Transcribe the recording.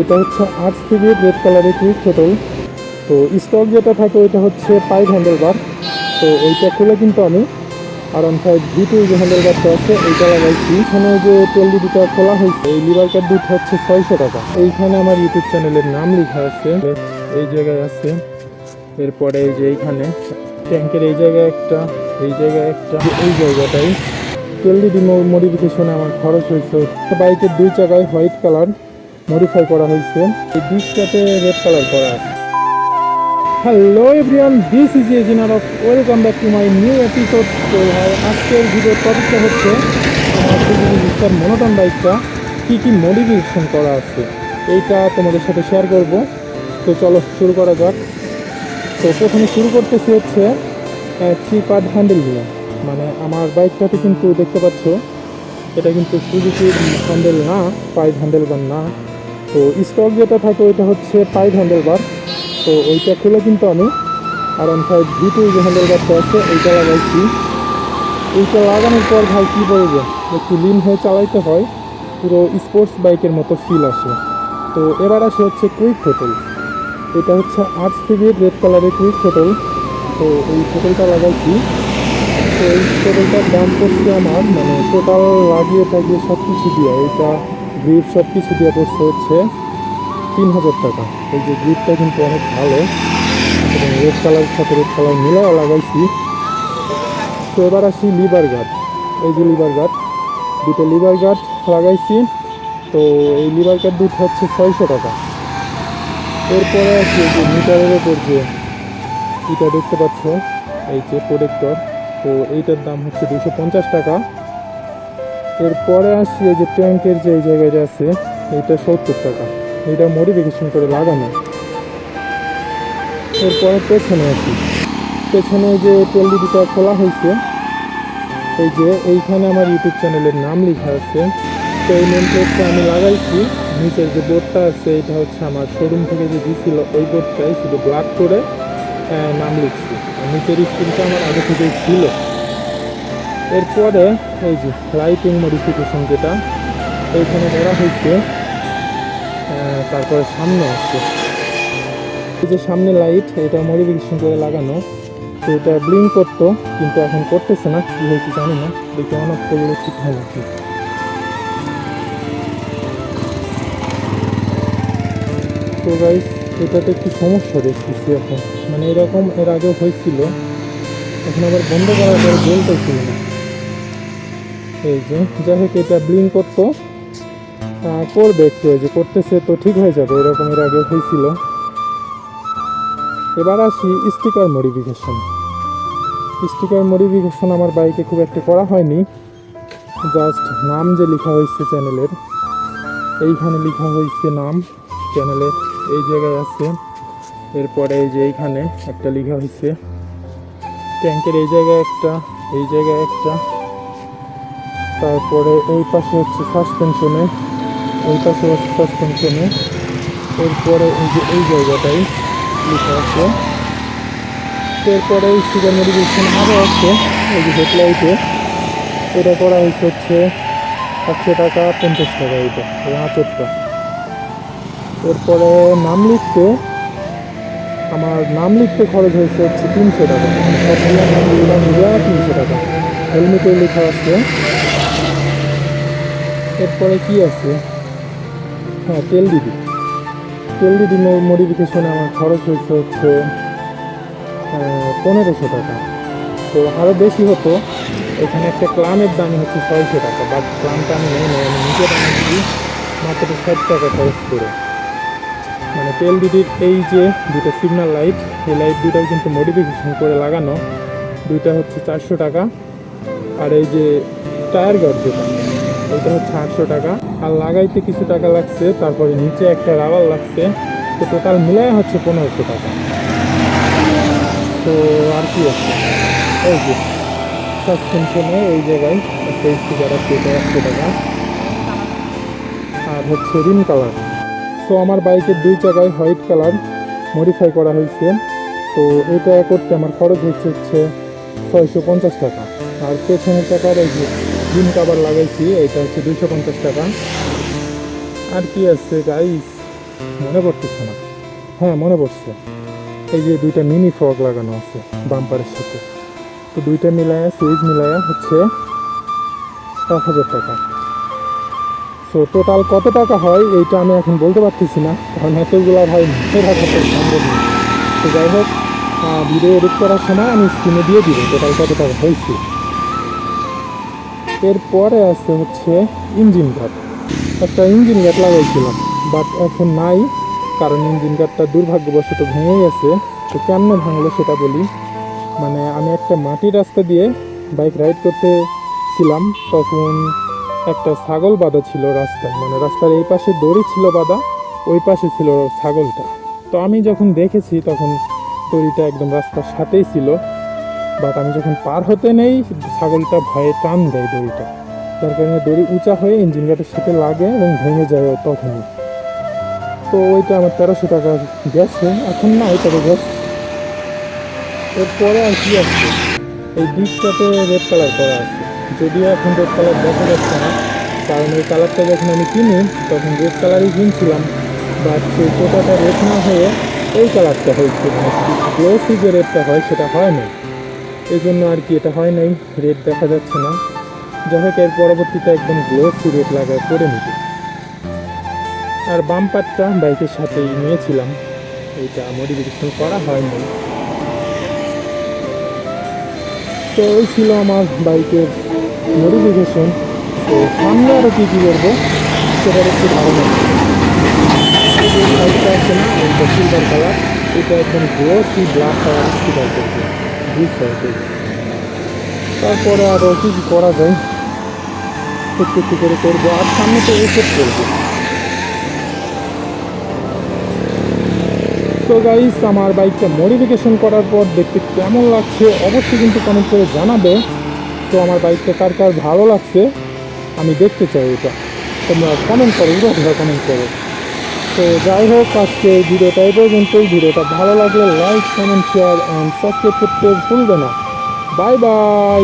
এটা হচ্ছে আট স্পিড রেড কালারের ক্রিক ছোটল তো স্টক যেটা থাকে ওইটা হচ্ছে পাইভ হ্যান্ডেল বার তো ওইটা খুলে কিন্তু আমি আর ফাইভ ভি টু যে হ্যান্ডেল বারটা আছে, এইটা লাগাইছি। এখানে যে তেল দুটা খোলা হয়েছে, এই লিভার কার্ড দুটো হচ্ছে ছয়শো টাকা। এইখানে আমার ইউটিউব চ্যানেলের নাম লেখা আছে, এই জায়গায় আছে। এরপরে এই যে এইখানে ট্যাঙ্কের এই জায়গায় একটা, এই জায়গায় একটা, এই জায়গাটাই এলইডি মডিফিকেশনে আমার খরচ হয়েছে, বাইকের দুই জায়গায় হোয়াইট কালার মডিফাই করা হয়েছে। এই ডিসটাতে রেড কালার করা আছে। Hello everyone this is engineer of welcome back to my new episode তো আজকের ভিডিওর টপিকটা হচ্ছে, আমার মনোটন বাইকটা কী কী মডিফিকেশন করা আছে। এইটা তোমাদের সাথে শেয়ার করব। তো চলো শুরু করা যাক। তো প্রথমে শুরু করতেছি হচ্ছে থ্রি পার্ট হ্যান্ডেল নিয়ে। মানে আমার বাইকটাতে কিন্তু দেখতে পাচ্ছ, এটা কিন্তু সুজুকির হ্যান্ডেল না পাইভ হ্যান্ডেল বার না। তো স্টক যেটা থাকে ওইটা হচ্ছে ফাইভ হ্যান্ডেল বার তো ওইটা খেলে কিন্তু আমি আর অন ফাইভ ভি টু যে হ্যান্ডেল বারটা আছে, ওইটা লাগাইছি। ওইটা লাগানোর পর ভাই কী বলব, একটু লিন হয়ে চালাইতে হয়, পুরো স্পোর্টস বাইকের মতো ফিল আসে। তো এবার আসে হচ্ছে কুইক হোটেল এটা হচ্ছে আট থেকে রেড কালারের কুইক হোটেল তো এই হোটেলটা লাগাইছি। তো এই হোটেলটার দাম পড়ছে আমার মানে টোটাল লাগিয়ে থাকিয়ে সব কিছু দিয়ে। এইটা গ্রিপ সব কিছু দিয়ে পড়ছে হচ্ছে তিন হাজার টাকা। এই যে গ্রিপটা কিন্তু অনেক ভালো। এবং রেড কালারের সাথে রেড কালার মিলাও লাগাইছি। তো এবার আসি লিভার গার্ড এই যে লিভার গার্ড দুটো লিভার গার্ড লাগাইছি। তো এই লিভার গার্ড দুটো হচ্ছে ছয়শো টাকা। এরপরে আসি এই যে মিটারের ওপর যে এটা দেখতে পাচ্ছ, এই যে প্রোডেক্টর তো এইটার দাম হচ্ছে দুশো পঞ্চাশ টাকা। এরপরে আসি এই যে ট্যাঙ্কের যে এই জায়গাটা আছে এইটা সত্তর টাকা। এটা মডিফিকেশন করে লাগানো। এরপরে পেছনে আসি। পেছনে যে টেলডিটা খোলা হয়েছে, এই যে এইখানে আমার ইউটিউব চ্যানেলের নাম লেখা আছে। তো এই নেম প্লেটটা আমি লাগাইছি। নিচের যে বোর্ডটা আছে, এটা হচ্ছে আমার শোরুম থেকে যে দিয়েছিল ওই বোর্ডটাই শুধু ব্ল্যাক করে নাম লিখছি। নিচের স্ক্রিনটা আমার আগে থেকেই ছিল। এরপরে এই যে লাইটিং মডিফিকেশন যেটা, এইখানে করা হয়েছে তারপরে সামনে আছে এই যে সামনে লাইট এটা মডিফিকেশন করে লাগানো, তো এটা ব্লিং করতো, কিন্তু এখন করতেছে না, কী হয়েছে জানি না, দেখে অনেক করলে ঠিক হয় নাকি তো গাইস এটাতে একটু সমস্যা দেখতেছি এখন। মানে এরকম এর আগেও হয়েছিল, এখন আবার বন্ধ করার পরে জ্বলতেছিল না। এই যে যাই হোক এটা ব্লিং করতো। করবে একটু, এই যে করতেছে তো ঠিক হয়ে যাবে, এরকম এর আগে হয়েছিল। এবার আসি স্টিকার মডিফিকেশন স্টিকার মডিফিকেশন আমার বাইকে খুব একটা করা হয়নি। জাস্ট নাম যে লেখা হয়েছে চ্যানেলের এইখানে লেখা হয়েছে নাম চ্যানেলের এই জায়গায় আছে। এরপরে এই যে এইখানে একটা লেখা হয়েছে। ট্যাঙ্কের এই জায়গায় একটা, এই জায়গায় একটা। তারপরে এই পাশে হচ্ছে সাসপেনশনে ওই পাশে হচ্ছে সাসপেনশনে এরপরে এই যে এই জায়গাটাই লেখা আছে। এরপরে এই সুগার মেডিকেশন আরও আছে, এই যে হেডলাইটে। এটা করা হয়েছে হচ্ছে একশো টাকা, পঞ্চাশ টাকা এটা, এই আঁচড়টা এরপরে নাম লিখতে, আমার নাম লিখতে খরচ হয়েছে হচ্ছে তিনশো টাকা। সব নাম লিখলাম তিনশো টাকা। হেলমেটে লেখা আছে। এরপরে কি আছে? হ্যাঁ তেল দিদি তেল দিদি মডিফিকেশনে আমার খরচ হয়েছে হচ্ছে পনেরোশো টাকা। তো আরও বেশি হতো। এখানে একটা ক্লামের দাম হচ্ছে ছয়শো টাকা বাট ক্লামটা আমি নেই, নাই, আমি নিজে বানিয়েছি মাত্র ষাট টাকা খরচ করে। মানে তেল দিদির এই যে দুটো সিগন্যাল লাইট এই লাইট দুটাও কিন্তু মডিফিকেশন করে লাগানো। দুইটা হচ্ছে চারশো টাকা। আর এই যে টায়ার গার্ড যেটা এটা হচ্ছে আটশো টাকা। আর লাগাইতে কিছু টাকা লাগছে, তারপরে নিচে একটা রাবার লাগছে। তো টোটাল মিলায় হচ্ছে পনেরোশো টাকা। তো আর কি আছে? এই যে, সব সাসপেনশনে এই জায়গায়। একটা আছে এটা একশো টাকা। আর হচ্ছে রিম কালার। তো আমার বাইকের দুই জায়গায় হোয়াইট কালার মডিফাই করা হয়েছে। তো এটা করতে আমার খরচ হচ্ছে হচ্ছে ছয়শো পঞ্চাশ টাকা। আর পেছনের টাকার এই যে রিম কাভার লাগাইছি, এটা হচ্ছে দুইশো পঞ্চাশ টাকা। আর কি আছে গাইস মনে পড়তেছে না। হ্যাঁ মনে পড়ছে। এই যে দুইটা মিনি ফ্রক লাগানো আছে বাম্পারের সাথে। তো দুইটা মিলায়া সুইচ মিলায়া হচ্ছে এক হাজার টাকা। সো টোটাল কত টাকা হয়, এইটা আমি এখন বলতে পারতেছি না, কারণ এতগুলো ভাই মুখে তো সম্ভব না। তো যাই হোক ভিডিও এডিট করার সময় আমি স্ক্রিনে দিয়ে দিব টোটাল কত টাকা হয়েছে। এরপরে আছে হচ্ছে ইঞ্জিন ঘাট। একটা ইঞ্জিন ঘাট লাগাইছিলাম বাট এখন নাই, কারণ ইঞ্জিন ঘাটটা দুর্ভাগ্যবশত ভেঙে গেছে। তো কেমনে ভাঙলো সেটা বলি। মানে আমি একটা মাটির রাস্তা দিয়ে বাইক রাইড করতে ছিলাম তখন একটা ছাগল বাঁধা ছিল রাস্তায়। মানে রাস্তার এই পাশে দড়ি ছিল বাঁধা, ওই পাশে ছিল ছাগলটা। তো আমি যখন দেখেছি, তখন দড়িটা একদম রাস্তার সাথেই ছিল। বাট আমি যখন পার হতে নেই, ছাগলটা ভয়ে টান দেয় দড়িটা। যার কারণে দড়ি উঁচা হয়ে ইঞ্জিন গার্ডের সাথে লাগে এবং ভেঙে যায় তখনই। তো ওইটা আমার তেরোশো টাকা গেছে এখন না ওইটাকে গেছে এরপরে আর কি আছে? এই ডিসটাতে রেড কালার করা আছে। যদিও এখন রেড কালার দেখা যাচ্ছে না, কারণ এই কালারটা যখন আমি কিনি, তখন রেড কালারই কিনছিলাম। বাট সেই কোটাটা রেড না হয়ে এই কালারটা হয়েছে। মানে গ্লোসি যে রেডটা হয়, সেটা হয় না। এই জন্য আর কি এটা হয় নাই রেড দেখা যাচ্ছে না। যাই হোক, এর পরবর্তীতে একদম গ্লোসি রেড লাগা করে নিতে আর বাম্পারটা বাইকের সাথেই নিয়েছিলাম। এইটা মডিফিকেশন করা হয়নি। তো এই ছিল আমার বাইকের মডিফিকেশন তো সামনে আরও কী কী করব, সেটার একটু ধারণা যে আছে না সিলভার কালার এটা একদম গ্লোসি ব্ল্যাক কালার তারপরে আরও কী কী করা যায়? একটু একটু করে করব। আর সামনে তো এসব করব। তো গাইস আমার বাইকটা মডিফিকেশন করার পর দেখতে কেমন লাগছে অবশ্যই কিন্তু কমেন্ট করে জানাবে। তো আমার বাইকটা কার কার ভালো লাগছে, আমি দেখতে চাই এটা। তোমরা কমেন্ট করো কমেন্ট করো। তো যাই হোক, আজকে এই ভিডিওটা এই পর্যন্তই। ভিডিওটা ভালো লাগলে like comment share and subscribe করতে ভুলবে না। Bye bye